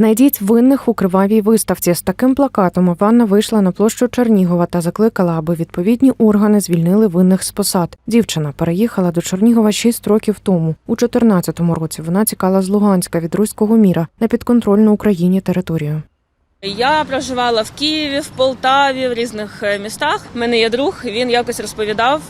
Знайдіть винних у кривавій виставці. З таким плакатом Іванна вийшла на площу Чернігова та закликала, аби відповідні органи звільнили винних з посад. Дівчина переїхала до Чернігова 6 років тому. У 14-му році вона тікала з Луганська від руського міра на підконтрольну Україні територію. Я проживала в Києві, в Полтаві, в різних е, містах. У мене є друг, він якось розповідав.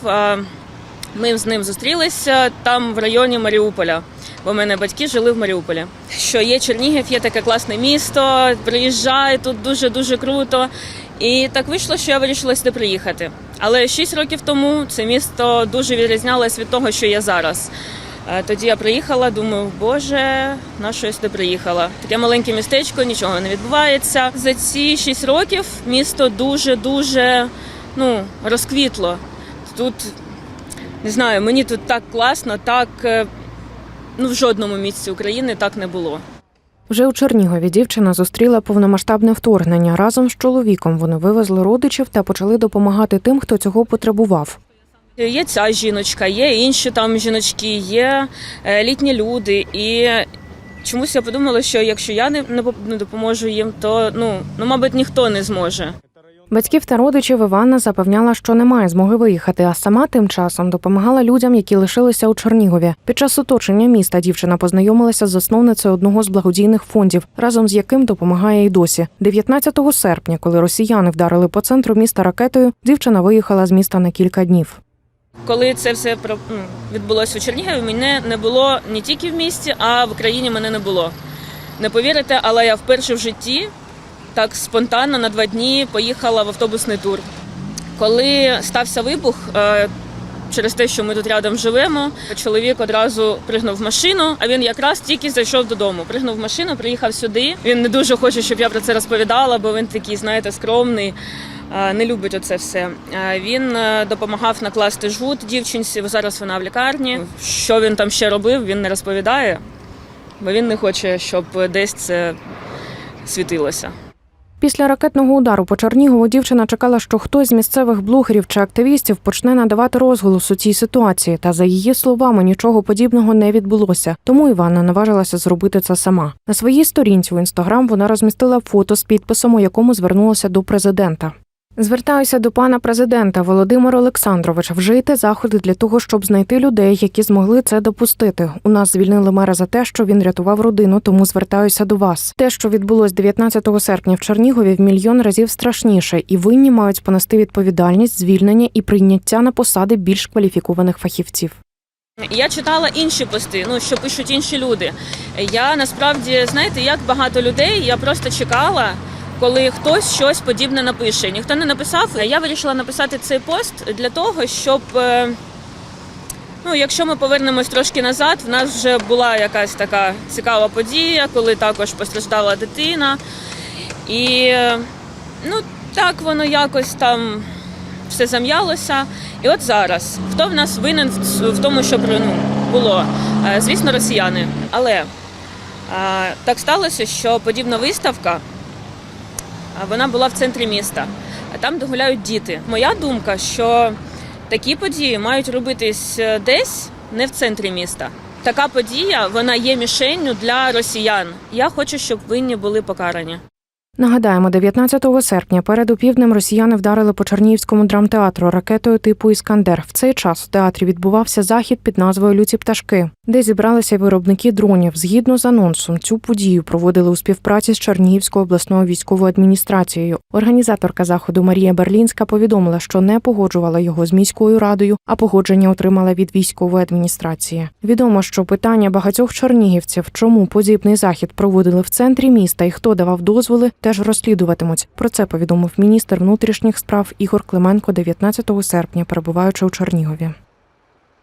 Ми з ним зустрілися там в районі Маріуполя, бо в мене батьки жили в Маріуполі. Що є Чернігів, є таке класне місто, приїжджай, тут дуже дуже круто. І так вийшло, що я вирішила сюди приїхати. Але 6 років тому це місто дуже відрізнялось від того, що є зараз. Е, Тоді я приїхала, думаю, боже, на що я сюди приїхала? Таке маленьке містечко, нічого не відбувається. За ці 6 років місто дуже дуже ну, розквітло. Тут не знаю, мені тут так класно, так е, ну в жодному місці України так не було. Вже у Чернігові дівчина зустріла повномасштабне вторгнення. Разом з чоловіком вони вивезли родичів та почали допомагати тим, хто цього потребував. Є ця жіночка, є інші там жіночки, є е, літні люди. І чомусь я подумала, що якщо я не допоможу їм, то ну, ну мабуть ніхто не зможе. Батьків та родичів Іванна запевняла, що не має змоги виїхати, а сама тим часом допомагала людям, які лишилися у Чернігові. Під час оточення міста дівчина познайомилася з засновницею одного з благодійних фондів, разом з яким допомагає й досі. 19 серпня, коли росіяни вдарили по центру міста ракетою, дівчина виїхала з міста на кілька днів. Коли це все ну, відбулося у Чернігові, мене не було не тільки в місті, а в Україні мене не було. Не повірите, але я вперше в житті так спонтанно на два дні поїхала в автобусний тур. Коли стався вибух, е, через те, що ми тут рядом живемо, чоловік одразу пригнув в машину, а він якраз тільки зайшов додому. Пригнув в машину, приїхав сюди. Він не дуже хоче, щоб я про це розповідала, бо він такий, знаєте, скромний. е, Не любить оце все. Е, Він допомагав накласти жгут дівчинці. Зараз вона в лікарні. Що він там ще робив, він не розповідає, бо він не хоче, щоб десь це світилося. Після ракетного удару по Чернігову дівчина чекала, що хтось з місцевих блогерів чи активістів почне надавати розголос у цій ситуації. Та за її словами нічого подібного не відбулося. Тому Івана наважилася зробити це сама. На своїй сторінці у інстаграм вона розмістила фото з підписом, у якому звернулася до президента. Звертаюся до пана президента Володимира Олександровича. Вжийте заходи для того, щоб знайти людей, які змогли це допустити. У нас звільнили мера за те, що він рятував родину, тому звертаюся до вас. Те, що відбулось 19 серпня в Чернігові, в мільйон разів страшніше, і винні мають понести відповідальність, звільнення і прийняття на посади більш кваліфікованих фахівців. Я читала інші пости, ну що пишуть інші люди. Я насправді, знаєте, як багато людей, я просто чекала, коли хтось щось подібне напише. Ніхто не написав. Я вирішила написати цей пост для того, щоб. е, Ну, якщо ми повернемось трошки назад, в нас вже була якась така цікава подія, коли також постраждала дитина. І е, ну, так воно якось там все зам'ялося. І от зараз, хто в нас винен в тому, що ну, було? Е, Звісно, росіяни. Але так сталося, що подібна виставка вона була в центрі міста, а там де гуляють діти. Моя думка, що такі події мають робитись е, десь, не в центрі міста. Така подія вона є мішенню для росіян. Я хочу, щоб винні були покарані. Нагадаємо, 19 серпня перед опівднем росіяни вдарили по Чернігівському драмтеатру ракетою типу Іскандер. В цей час в театрі відбувався захід під назвою Люці пташки, де зібралися виробники дронів. Згідно з анонсом, цю подію проводили у співпраці з Чернігівською обласною військовою адміністрацією. Організаторка заходу Марія Берлінська повідомила, що не погоджувала його з міською радою, а погодження отримала від військової адміністрації. Відомо, що питання багатьох чернігівців, чому подібний захід проводили в центрі міста і хто давав дозволи, теж розслідуватимуть. Про це повідомив міністр внутрішніх справ Ігор Клименко 19 серпня, перебуваючи у Чернігові.